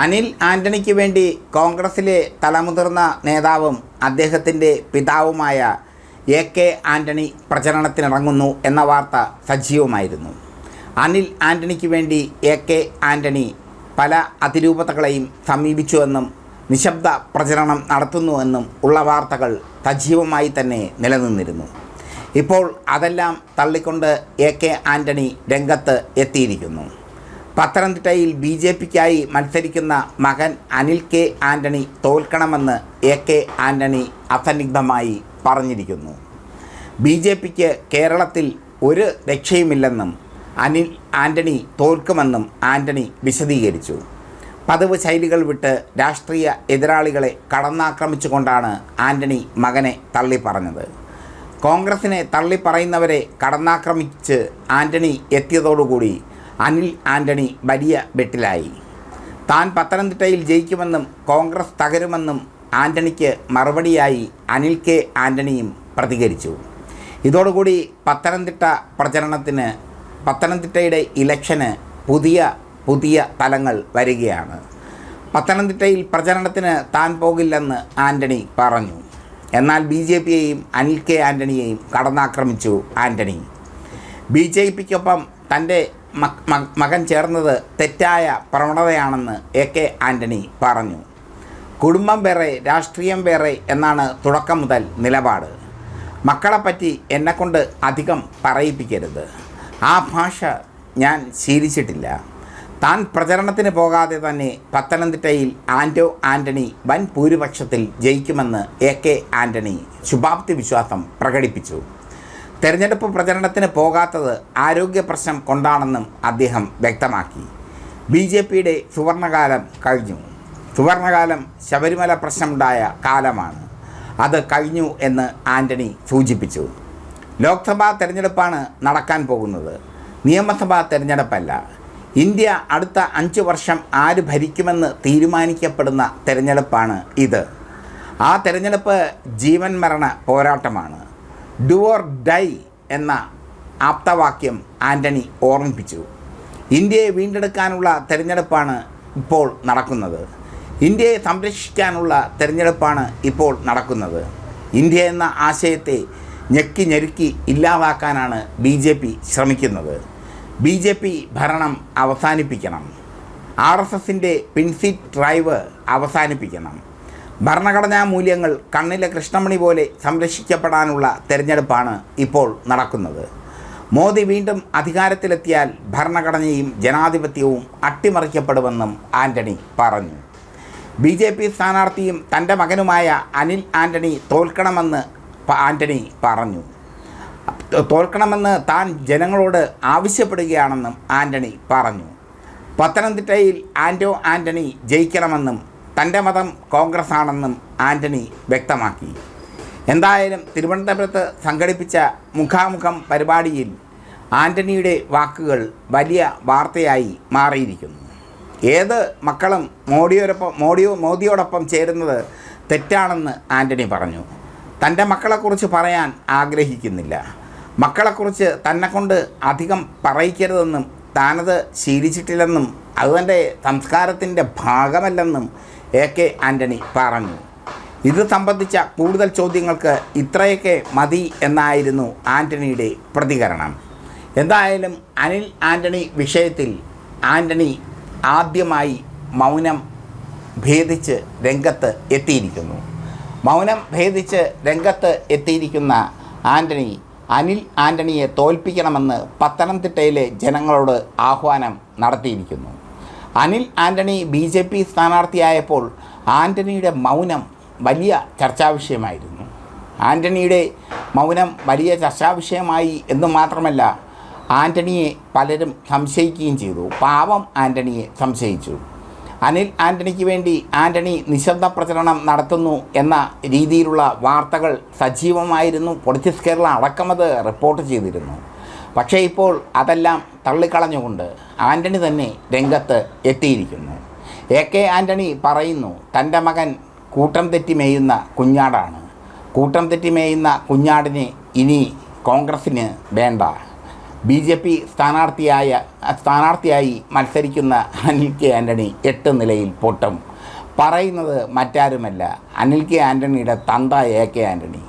അനിൽ ആന്റണിക്ക് വേണ്ടി കോൺഗ്രസിലെ തലമുതിർന്ന നേതാവും അദ്ദേഹത്തിന്റെ പിതാവുമായ എ കെ ആന്റണി പ്രചരണത്തിനിറങ്ങുന്നു എന്ന വാർത്ത സജീവമായിരുന്നു. അനിൽ ആന്റണിക്ക് വേണ്ടി എ കെ ആന്റണി പല അതിരൂപതകളെയും സമീപിച്ചുവെന്നും നിശബ്ദ പ്രചരണം നടത്തുന്നുവെന്നും ഉള്ള വാർത്തകൾ സജീവമായി തന്നെ നിലനിന്നിരുന്നു. ഇപ്പോൾ അതെല്ലാം തള്ളിക്കൊണ്ട് എ കെ ആന്റണി രംഗത്ത് എത്തിയിരിക്കുന്നു. പത്തനംതിട്ടയിൽ ബി ജെ പിക്കായി മത്സരിക്കുന്ന മകൻ അനിൽ കെ ആന്റണി തോൽക്കണമെന്ന് എ കെ ആന്റണി അസന്നിഗ്ധമായി പറഞ്ഞിരിക്കുന്നു. ബി ജെ പിക്ക് കേരളത്തിൽ ഒരു രക്ഷയുമില്ലെന്നും അനിൽ ആന്റണി തോൽക്കുമെന്നും ആന്റണി വിശദീകരിച്ചു. പതിവ് ശൈലികൾ വിട്ട് രാഷ്ട്രീയ എതിരാളികളെ കടന്നാക്രമിച്ചുകൊണ്ടാണ് ആന്റണി മകനെ തള്ളി പറഞ്ഞത് കോൺഗ്രസിനെ തള്ളിപ്പറയുന്നവരെ കടന്നാക്രമിച്ച് ആന്റണി എത്തിയതോടുകൂടി അനിൽ ആന്റണി വലിയ വെട്ടിലായി. താൻ പത്തനംതിട്ടയിൽ ജയിക്കുമെന്നും കോൺഗ്രസ് തകരുമെന്നും ആന്റണിക്ക് മറുപടിയായി അനിൽ കെ ആന്റണിയും പ്രതികരിച്ചു. ഇതോടുകൂടി പത്തനംതിട്ട പ്രചരണത്തിന് പത്തനംതിട്ടയുടെ ഇലക്ഷന് പുതിയ പുതിയ തലങ്ങൾ വരികയാണ്. പത്തനംതിട്ടയിൽ പ്രചരണത്തിന് താൻ പോകില്ലെന്ന് ആന്റണി പറഞ്ഞു. എന്നാൽ ബി ജെ പിയെയും അനിൽ കെ ആന്റണിയെയും കടന്നാക്രമിച്ചു ആന്റണി. ബി ജെ പിക്കൊപ്പം തന്റെ മകൻ ചേർന്നത് തെറ്റായ പ്രവണതയാണെന്ന് എ കെ ആന്റണി പറഞ്ഞു. കുടുംബം വേറെ രാഷ്ട്രീയം വേറെ എന്നാണ് തുടക്കം മുതൽ നിലപാട്. മക്കളെപ്പറ്റി എന്നെക്കൊണ്ട് അധികം പറയിപ്പിക്കരുത്. ആ ഭാഷ ഞാൻ ശീലിച്ചിട്ടില്ല. താൻ പ്രചരണത്തിന് പോകാതെ തന്നെ പത്തനംതിട്ടയിൽ ആന്റോ ആന്റണി വൻ ഭൂരിപക്ഷത്തിൽ ജയിക്കുമെന്ന് എ കെ ആന്റണി ശുഭാപ്തി വിശ്വാസം പ്രകടിപ്പിച്ചു. തെരഞ്ഞെടുപ്പ് പ്രചരണത്തിന് പോകാത്തത് ആരോഗ്യ പ്രശ്നം കൊണ്ടാണെന്നും അദ്ദേഹം വ്യക്തമാക്കി. ബി ജെ പിയുടെ സുവർണകാലം കഴിഞ്ഞു. സുവർണകാലം ശബരിമല പ്രശ്നമുണ്ടായ കാലമാണ്. അത് കഴിഞ്ഞു എന്ന് ആന്റണി സൂചിപ്പിച്ചു. ലോക്സഭാ തെരഞ്ഞെടുപ്പാണ് നടക്കാൻ പോകുന്നത്. നിയമസഭാ തെരഞ്ഞെടുപ്പല്ല. ഇന്ത്യ അടുത്ത അഞ്ച് വർഷം ആര് ഭരിക്കുമെന്ന് തീരുമാനിക്കപ്പെടുന്ന തെരഞ്ഞെടുപ്പാണ് ഇത്. ആ തെരഞ്ഞെടുപ്പ് ജീവൻ മരണ പോരാട്ടമാണ്. ഡു ഓർ ഡൈ എന്ന ആപ്തവാക്യം ആന്റണി ഓർമ്മിപ്പിച്ചു. ഇന്ത്യയെ വീണ്ടെടുക്കാനുള്ള തെരഞ്ഞെടുപ്പാണ് ഇപ്പോൾ നടക്കുന്നത്. ഇന്ത്യയെ സംരക്ഷിക്കാനുള്ള തെരഞ്ഞെടുപ്പാണ് ഇപ്പോൾ നടക്കുന്നത്. ഇന്ത്യ എന്ന ആശയത്തെ ഞെക്കി ഞെരുക്കി ഇല്ലാതാക്കാനാണ് ബി ജെ പി ശ്രമിക്കുന്നത്. ബി ജെ പി ഭരണം അവസാനിപ്പിക്കണം. ആർ എസ് എസിന്റെ പിൻസീറ്റ് ഡ്രൈവ് അവസാനിപ്പിക്കണം. ഭരണഘടനാ മൂല്യങ്ങൾ കണ്ണിലെ കൃഷ്ണമണി പോലെ സംരക്ഷിക്കപ്പെടാനുള്ള തെരഞ്ഞെടുപ്പാണ് ഇപ്പോൾ നടക്കുന്നത്. മോദി വീണ്ടും അധികാരത്തിലെത്തിയാൽ ഭരണഘടനയും ജനാധിപത്യവും അട്ടിമറിക്കപ്പെടുമെന്നും ആന്റണി പറഞ്ഞു. ബി ജെ പി സ്ഥാനാർത്ഥിയും തന്റെ മകനുമായ അനിൽ ആന്റണി തോൽക്കണമെന്ന് ആന്റണി പറഞ്ഞു. തോൽക്കണമെന്ന് താൻ ജനങ്ങളോട് ആവശ്യപ്പെടുകയാണെന്നും ആന്റണി പറഞ്ഞു. പത്തനംതിട്ടയിൽ ആന്റോ ആന്റണി ജയിക്കണമെന്നും തന്റെ മതം കോൺഗ്രസ് ആണെന്നും ആന്റണി വ്യക്തമാക്കി. എന്തായാലും തിരുവനന്തപുരത്ത് സംഘടിപ്പിച്ച മുഖാമുഖം പരിപാടിയിൽ ആന്റണിയുടെ വാക്കുകൾ വലിയ വാർത്തയായി മാറിയിരിക്കുന്നു. ഏത് മക്കളും മോഡിയോടൊപ്പം മോഡിയോ മോദിയോടൊപ്പം ചേരുന്നത് തെറ്റാണെന്ന് ആന്റണി പറഞ്ഞു. തന്റെ മക്കളെക്കുറിച്ച് പറയാൻ ആഗ്രഹിക്കുന്നില്ല. മക്കളെക്കുറിച്ച് തന്നെക്കൊണ്ട് അധികം പറയിക്കരുതെന്നും താനത് ശീലിച്ചിട്ടില്ലെന്നും അത് തന്റെ സംസ്കാരത്തിന്റെ ഭാഗമല്ലെന്നും എ കെ ആന്റണി പറഞ്ഞു. ഇത് സംബന്ധിച്ച കൂടുതൽ ചോദ്യങ്ങൾക്ക് ഇത്രയൊക്കെ മതി എന്നായിരുന്നു ആന്റണിയുടെ പ്രതികരണം. എന്തായാലും അനിൽ ആന്റണി വിഷയത്തിൽ ആന്റണി ആദ്യമായി മൗനം ഭേദിച്ച് രംഗത്ത് എത്തിയിരിക്കുന്നു. മൗനം ഭേദിച്ച് രംഗത്ത് എത്തിയിരിക്കുന്ന ആന്റണി അനിൽ ആന്റണിയെ തോൽപ്പിക്കണമെന്ന് പത്തനംതിട്ടയിലെ ജനങ്ങളോട് ആഹ്വാനം നടത്തിയിരിക്കുന്നു. Anil Antony B J P സ്ഥാനാർത്ഥിയായപ്പോൾ ആന്റണിയുടെ മൗനം വലിയ ചർച്ചാവിഷയമായിരുന്നു. ആന്റണിയുടെ മൗനം വലിയ ചർച്ചാവിഷയമായി എന്ന് മാത്രമല്ല ആന്റണിയെ പലരും സംശയിക്കുകയും ചെയ്തു. പാവം ആന്റണിയെ സംശയിച്ചു. അനിൽ ആന്റണിക്ക് വേണ്ടി ആന്റണി നിശബ്ദ പ്രചരണം നടത്തുന്നു എന്ന രീതിയിലുള്ള വാർത്തകൾ സജീവമായിരുന്നു. പൊളിറ്റിക്സ് കേരള അടക്കമത് റിപ്പോർട്ട് ചെയ്തിരുന്നു. പക്ഷേ ഇപ്പോൾ അതെല്ലാം തള്ളിക്കളഞ്ഞുകൊണ്ട് ആന്റണി തന്നെ രംഗത്ത് എത്തിയിരിക്കുന്നു. എ കെ ആന്റണി പറയുന്നു തന്റെ മകൻ കൂട്ടം തെറ്റി മേയുന്ന കുഞ്ഞാടാണ്. കൂട്ടം തെറ്റി മേയുന്ന കുഞ്ഞാടിന് ഇനി കോൺഗ്രസ്സിന് വേണ്ട. ബി ജെ പി സ്ഥാനാർത്ഥിയായ സ്ഥാനാർത്ഥിയായി മത്സരിക്കുന്ന അനിൽ കെ ആന്റണി എട്ട് നിലയിൽ പൊട്ടും. പറയുന്നത് മറ്റാരുമല്ല. അനിൽ കെ ആന്റണിയുടെ തന്ത എ കെ ആന്റണി